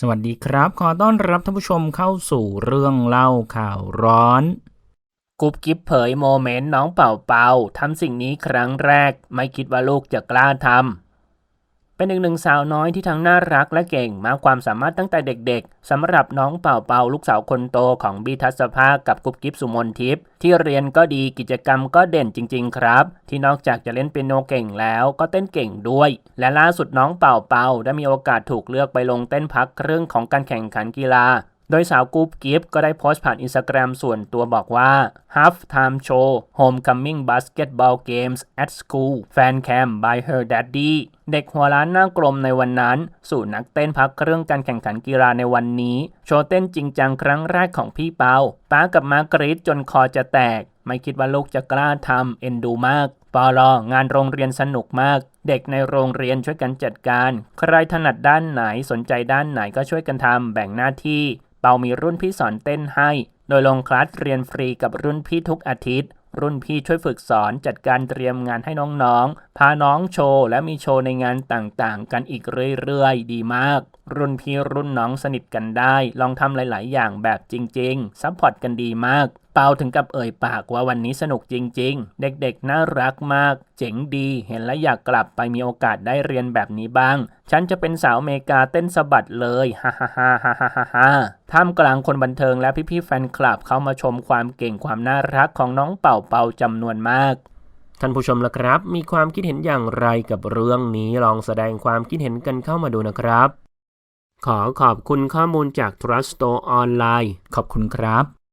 สวัสดีครับ ขอต้อนรับท่านผู้ชมเข้าสู่เรื่องเล่าข่าวร้อน กุ๊บกิ๊บเผยโมเมนต์น้องเป่าเป่าทำสิ่งนี้ครั้งแรก ไม่คิดว่าลูกจะกล้าทำ เป็นอีกหนึ่งสาวน้อยที่ทั้งน่ารักและเก่งมากความสามารถตั้งแต่เด็กๆสำหรับน้องเป่าเป่าลูกสาวคนโตของบีทัศภากับกุ๊บกิ๊บสุมนทิพย์ที่เรียนก็ดีกิจกรรมก็เด่นจริง ๆ ครับ ที่นอกจากจะเล่นเปียโนเก่งแล้วก็เต้นเก่งด้วย และล่าสุดน้องเป่าเป่าได้มีโอกาสถูกเลือกไปลงเต้นพักเรื่องของการแข่งขันกีฬา โดยสาวกุ๊บกิฟก็ได้โพสต์ผ่านอินสตาแกรมส่วนตัวบอกว่า Half Time Show Homecoming Basketball Games at School Fan Cam by her daddy เด็กหัวล้านหน้ากลมในวันนั้น สู่นักเต้นพักเครื่องการแข่งขันกีฬาในวันนี้ โชว์เต้นจริงจังครั้งแรกของพี่เปาป้ากับมากรีดจนคอจะแตก ไม่คิดว่าลูกจะกล้าทำเอ็นดูมากปอลองานโรงเรียนสนุกมาก เด็กในโรงเรียนช่วยกันจัดการ ใครถนัดด้านไหนสนใจด้านไหนก็ช่วยกันทำแบ่งหน้าที่ เปามีรุ่นพี่สอนเต้นให้ โดยลงคลาสเรียนฟรีกับรุ่นพี่ทุกอาทิตย์ รุ่นพี่ช่วยฝึกสอนจัดการเตรียมงานให้น้องๆ พาน้องโชว์และมีโชว์ในงานต่างๆ กันอีกเรื่อยๆ ดีมากรุ่นพี่รุ่นน้องสนิทกันได้ ลองทำหลาย ๆ อย่างแบบจริง ๆ ซัพพอร์ตกันดีมาก เปาถึงกับเอ่ยปากว่าวันนี้สนุกจริง ๆ เด็ก ๆ น่ารักมาก เจ๋งดี เห็นแล้วอยากกลับไปมีโอกาสได้เรียนแบบนี้บ้าง ฉันจะเป็นสาวอเมริกาเต้นสะบัดเลยฮ่าฮ่าฮ่าฮ่าฮ่าฮ่าท่ามกลางคนบันเทิงและพี่ ๆ แฟนคลับเข้ามาชมความเก่งความน่ารักของน้องเป่าเป่าจำนวนมากท่านผู้ชมละครับ มีความคิดเห็นอย่างไรกับเรื่องนี้ลองแสดงความคิดเห็นกันเข้ามาดูนะครับ ขอขอบคุณข้อมูลจาก Trust Store ออนไลน์ ขอบคุณครับ